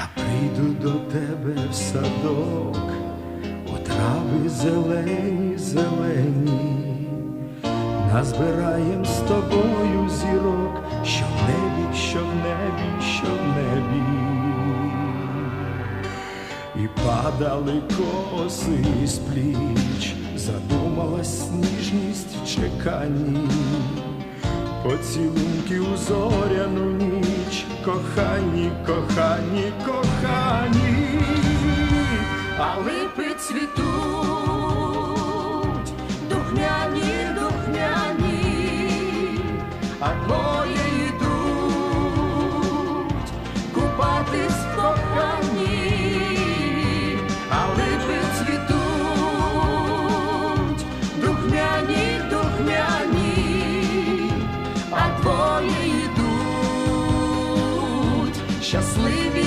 Я прийду до тебе в садок, у трави зелені, зелені, назбираєм з тобою зірок, що в небі, що в небі, що в небі. І падали коси з пліч, задумалась ніжність в чеканні, поцілунки у зоряну кохані, кохані, кохані, а липи цвітуть, духмяні, духмяні, а твоє. щасливі.